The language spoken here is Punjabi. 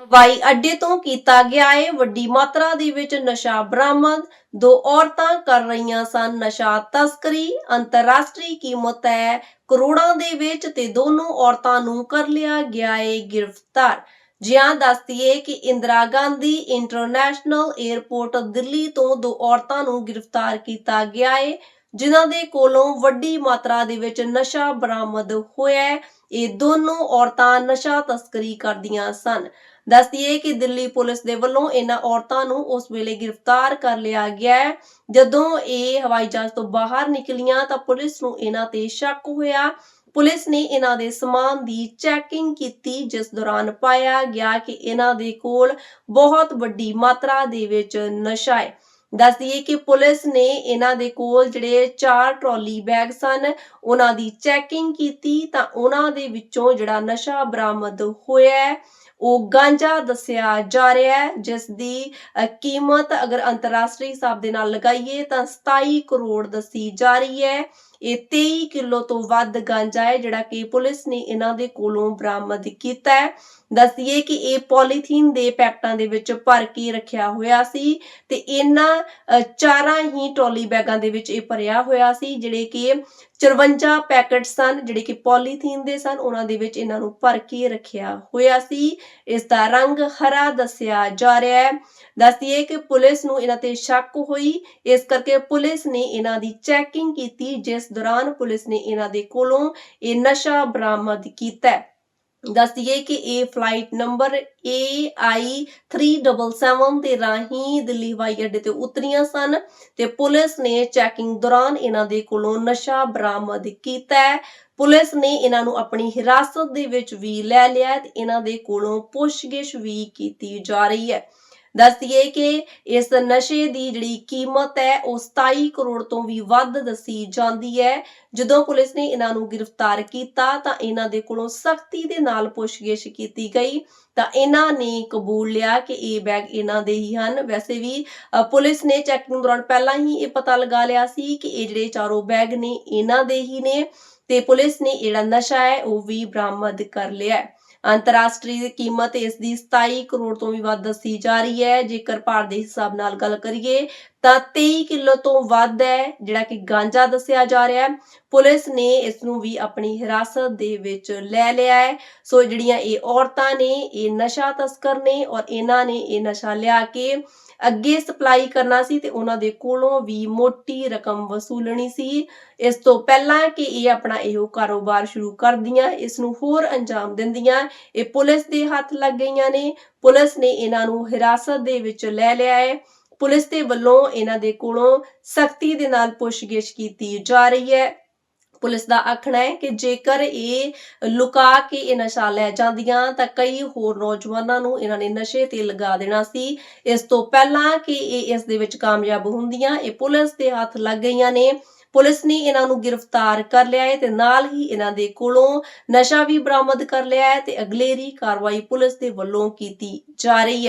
ਹਵਾਈ ਅੱਡੇ ਤੋਂ ਕੀਤਾ ਗਿਆ ਹੈ ਵੱਡੀ ਮਾਤਰਾ ਦੇ ਵਿੱਚ ਨਸ਼ਾ ਬਰਾਮਦ। ਦੋ ਔਰਤਾਂ ਕਰ ਰਹੀਆਂ ਸਨ ਨਸ਼ਾ ਤਸਕਰੀ। ਅੰਤਰਰਾਸ਼ਟਰੀ ਕੀਮਤ ਹੈ ਕਰੋੜਾਂ ਦੇ ਵਿੱਚ ਤੇ ਦੋਨੋਂ ਔਰਤਾਂ ਨੂੰ ਕਰ ਲਿਆ ਗਿਆ ਹੈ ਗ੍ਰਿਫਤਾਰ। ਜਿਹਾਂ ਦੱਸਦੀਏ ਕਿ ਇੰਦਰਾ ਗਾਂਧੀ ਇੰਟਰਨੈਸ਼ਨਲ 에ਅਰਪੋਰਟ ਦਿੱਲੀ ਤੋਂ ਦੋ ਔਰਤਾਂ ਨੂੰ ਗ੍ਰਿਫਤਾਰ ਕੀਤਾ ਗਿਆ ਹੈ ਜਿਨ੍ਹਾਂ ਦੇ ਕੋਲੋਂ ਵੱਡੀ ਮਾਤਰਾ ਦੇ ਵਿੱਚ ਨਸ਼ਾ ਬਰਾਮਦ ਹੋਇਆ ਹੈ, ਇਹ ਦੋਨੋਂ ਔਰਤਾਂ ਨਸ਼ਾ ਤਸਕਰੀ ਕਰਦੀਆਂ ਸਨ। ਦੱਸਦੀਏ ਕਿ ਦਿੱਲੀ ਪੁਲਿਸ ਦੇ ਵੱਲੋਂ ਇਹਨਾਂ ਔਰਤਾਂ ਨੂੰ ਉਸ ਵੇਲੇ ਗ੍ਰਿਫਤਾਰ ਕਰ ਲਿਆ ਗਿਆ ਜਦੋਂ ਇਹ ਹਵਾਈ ਜਹਾਜ਼ ਤੋਂ ਬਾਹਰ ਨਿਕਲੀਆਂ ਤਾਂ ਪੁਲਿਸ ਨੂੰ ਇਹਨਾਂ ਤੇ ਸ਼ੱਕ ਹੋਇਆ। ਪੁਲਿਸ ਨੇ ਇਹਨਾਂ ਦੇ ਸਮਾਨ ਦੀ ਚੈਕਿੰਗ ਕੀਤੀ, ਜਿਸ ਦੌਰਾਨ ਪਾਇਆ ਗਿਆ ਕਿ ਇਹਨਾਂ ਦੇ ਕੋਲ ਬਹੁਤ ਵੱਡੀ ਮਾਤਰਾ ਦੇ ਵਿੱਚ ਨਸ਼ਾ ਹੈ। ਦੱਸ ਦਈਏ ਕਿ ਪੁਲਿਸ ਨੇ ਇਹਨਾਂ ਦੇ ਕੋਲ ਜਿਹੜੇ ਚਾਰ ਟਰਾਲੀ ਬੈਗ ਸਨ, ਉਹਨਾਂ ਦੀ ਚੈਕਿੰਗ ਕੀਤੀ ਤਾਂ ਉਹਨਾਂ ਦੇ ਵਿੱਚੋਂ ਜਿਹੜਾ ਨਸ਼ਾ ਬਰਾਮਦ ਹੋਇਆ ਹੈ, ਉਹ ਗਾਂਜਾ ਦੱਸਿਆ ਜਾ ਰਿਹਾ ਹੈ, ਜਿਸ ਦੀ ਕੀਮਤ ਅਗਰ ਅੰਤਰਰਾਸ਼ਟਰੀ ਹਿਸਾਬ ਦੇ ਨਾਲ ਲਗਾਈਏ ਤਾਂ 27 ਕਰੋੜ ਦੱਸੀ ਜਾ ਰਹੀ ਹੈ। ਇਹ 23 ਕਿਲੋ ਤੋਂ ਵੱਧ ਗਾਂਜਾ ਹੈ, ਜਿਹੜਾ ਕਿ ਪੁਲਿਸ ਨੇ ਇਹਨਾਂ ਦੇ ਕੋਲੋਂ ਬਰਾਮਦ ਕੀਤਾ ਹੈ। ਦੱਸੀਏ ਕਿ ਇਹ ਪੋਲੀਥੀਨ ਦੇ ਪੈਕਟਾਂ ਦੇ ਵਿੱਚ ਭਰ ਕੇ ਰੱਖਿਆ ਹੋਇਆ ਸੀ ਤੇ ਇਹਨਾਂ ਚਾਰਾਂ ਹੀ ਟਰਾਲੀ ਬੈਗਾਂ ਦੇ ਵਿੱਚ ਇਹ ਭਰਿਆ ਹੋਇਆ ਸੀ, ਜਿਹੜੇ ਕਿ 54 ਪੈਕਟ ਸਨ, ਜਿਹੜੇ ਕਿ ਪੋਲੀਥੀਨ ਦੇ ਸਨ, ਉਹਨਾਂ ਦੇ ਵਿੱਚ ਇਹਨਾਂ ਨੂੰ ਭਰ ਕੇ ਰੱਖਿਆ ਹੋਇਆ ਸੀ। ਇਸ ਦਾ ਰੰਗ ਹਰਾ ਦੱਸਿਆ ਜਾ ਰਿਹਾ ਹੈ। ਦੱਸਦੀਏ ਕਿ ਪੁਲਿਸ ਨੂੰ ਇਹਨਾਂ ਤੇ ਸ਼ੱਕ ਹੋਈ। ਇਸ ਕਰਕੇ ਪੁਲਿਸ ਨੇ ਇਹਨਾਂ ਦੀ ਚੈਕਿੰਗ ਕੀਤੀ, ਜਿਸ ਦੌਰਾਨ ਪੁਲਿਸ ਨੇ ਇਹਨਾਂ ਦੇ ਕੋਲੋਂ ਇਹ ਨਸ਼ਾ ਬਰਾਮਦ ਕੀਤਾ ਹੈ। ਦੱਸਦੀਏ ਕਿ ਇਹ ਫਲਾਈਟ ਨੰਬਰ AI 377 ਦੇ ਰਾਹੀਂ ਦਿੱਲੀ ਹਵਾਈ ਅੱਡੇ ਤੇ ਉਤਰੀਆਂ ਸਨ ਤੇ ਪੁਲਿਸ ਨੇ ਚੈਕਿੰਗ ਦੌਰਾਨ ਇਹਨਾਂ ਦੇ ਕੋਲੋਂ ਨਸ਼ਾ ਬਰਾਮਦ ਕੀਤਾ ਹੈ। ਪੁਲਿਸ ਨੇ ਇਹਨਾਂ ਨੂੰ ਆਪਣੀ ਹਿਰਾਸਤ ਦੇ ਵਿੱਚ ਵੀ ਲੈ ਲਿਆ ਤੇ ਇਹਨਾਂ ਦੇ ਕੋਲੋਂ ਪੁੱਛਗਿੱਛ ਵੀ ਕੀਤੀ ਜਾ ਰਹੀ ਹੈ। ਦੱਸਦੀਏ ਕਿ ਇਸ ਨਸ਼ੇ ਦੀ ਜਿਹੜੀ ਕੀਮਤ ਹੈ ਉਹ 27 ਕਰੋੜ ਤੋਂ ਵੀ ਵੱਧ ਦੱਸੀ ਜਾਂਦੀ ਹੈ। ਜਦੋਂ ਪੁਲਿਸ ਨੇ ਇਹਨਾਂ ਨੂੰ ਗ੍ਰਿਫਤਾਰ ਕੀਤਾ ਤਾਂ ਇਹਨਾਂ ਦੇ ਕੋਲੋਂ ਸਖਤੀ ਦੇ ਨਾਲ ਪੁੱਛਗਿੱਛ ਕੀਤੀ ਗਈ। ਤਾਂ ਇਹਨਾਂ ਨੇ ਕਬੂਲ ਲਿਆ ਕਿ ਇਹ ਬੈਗ ਇਹਨਾਂ ਦੇ ਹੀ ਹਨ। ਵੈਸੇ ਵੀ ਪੁਲਿਸ ਨੇ ਚੈਕਿੰਗ ਦੌਰਾਨ ਪਹਿਲਾਂ ਹੀ ਇਹ ਪਤਾ ਲਗਾ ਲਿਆ ਸੀ ਕਿ ਇਹ ਜਿਹੜੇ ਚਾਰੋਂ ਬੈਗ ਨੇ, ਇਹਨਾਂ ਦੇ ਹੀ ਨੇ। ਤੇ ਪੁਲਿਸ ਨੇ ਜਿਹੜਾ ਨਸ਼ਾ ਹੈ ਉਹ ਵੀ ਬਰਾਮਦ ਕਰ ਲਿਆ ਹੈ। ਅੰਤਰਰਾਸ਼ਟਰੀ ਕੀਮਤ ਇਸ ਦੀ 27 ਕਰੋੜ ਤੋਂ ਵੀ ਵੱਧ ਦੱਸੀ ਜਾ ਰਹੀ ਹੈ। ਜੇਕਰ ਭਾਰਤ ਦੇ ਹਿਸਾਬ ਨਾਲ ਗੱਲ ਕਰੀਏ ਤਾਂ 23 ਕਿਲੋ ਤੋਂ ਵੱਧ ਹੈ, ਜਿਹੜਾ ਕਿ ਗਾਂਜਾ ਦੱਸਿਆ ਜਾ ਰਿਹਾ ਹੈ। ਪੁਲਿਸ ਨੇ ਇਸ ਨੂੰ ਵੀ ਆਪਣੀ ਹਿਰਾਸਤ ਦੇ ਵਿੱਚ ਲੈ ਲਿਆ ਹੈ। ਸੋ ਜਿਹੜੀਆਂ ਇਹ ਔਰਤਾਂ ਨੇ, ਇਹ ਨਸ਼ਾ ਤਸਕਰ ਨੇ ਔਰ ਇਹਨਾਂ ਨੇ ਇਹ ਨਸ਼ਾ ਲਿਆ ਕੇ ਅੱਗੇ ਸਪਲਾਈ ਕਰਨਾ ਸੀ ਤੇ ਉਹਨਾਂ ਦੇ ਕੋਲੋਂ ਵੀ ਮੋਟੀ ਰਕਮ ਵਸੂਲਣੀ ਸੀ। ਇਸ ਤੋਂ ਪਹਿਲਾਂ ਕਿ ਇਹ ਆਪਣਾ ਇਹੋ ਕਾਰੋਬਾਰ ਸ਼ੁਰੂ ਕਰਦੀਆਂ ਇਸ ਨੂੰ ਹੋਰ ਅੰਜਾਮ ਦਿੰਦੀਆਂ, ਇਹ ਪੁਲਿਸ ਦੇ ਹੱਥ ਲੱਗ ਗਈਆਂ ਨੇ। ਪੁਲਿਸ ਨੇ ਇਹਨਾਂ ਨੂੰ ਹਿਰਾਸਤ ਦੇ ਵਿੱਚ ਲੈ ਲਿਆ ਹੈ। ਪੁਲਿਸ ਦੇ ਵੱਲੋਂ ਇਹਨਾਂ ਦੇ ਕੋਲੋਂ ਸਖਤੀ ਦੇ ਨਾਲ ਪੁੱਛਗਿੱਛ ਕੀਤੀ ਜਾ ਰਹੀ ਹੈ। ਪੁਲਿਸ ਦਾ ਆਖਣਾ ਹੈ ਕਿ ਜੇਕਰ ਇਹ ਲੁਕਾ ਕੇ ਇਹ ਨਸ਼ਾ ਲੈ ਜਾਂਦੀਆਂ ਤਾਂ ਕਈ ਹੋਰ ਨੌਜਵਾਨਾਂ ਨੂੰ ਇਹਨਾਂ ਨੇ ਨਸ਼ੇ ਤੇ ਲਗਾ ਦੇਣਾ ਸੀ। ਇਸ ਤੋਂ ਪਹਿਲਾਂ ਕਿ ਇਹ ਇਸ ਦੇ ਵਿੱਚ ਕਾਮਯਾਬ ਹੁੰਦੀਆਂ, ਇਹ ਪੁਲਿਸ ਦੇ ਹੱਥ ਲੱਗ ਗਈਆਂ ਨੇ। ਪੁਲਿਸ ਨੇ ਇਹਨਾਂ ਨੂੰ ਗ੍ਰਿਫਤਾਰ ਕਰ ਲਿਆ ਹੈ ਤੇ ਨਾਲ ਹੀ ਇਹਨਾਂ ਦੇ ਕੋਲੋਂ ਨਸ਼ਾ ਵੀ ਬਰਾਮਦ ਕਰ ਲਿਆ ਹੈ ਤੇ ਅਗਲੇਰੀ ਕਾਰਵਾਈ ਪੁਲਿਸ ਦੇ ਵੱਲੋਂ ਕੀਤੀ ਜਾ ਰਹੀ ਹੈ।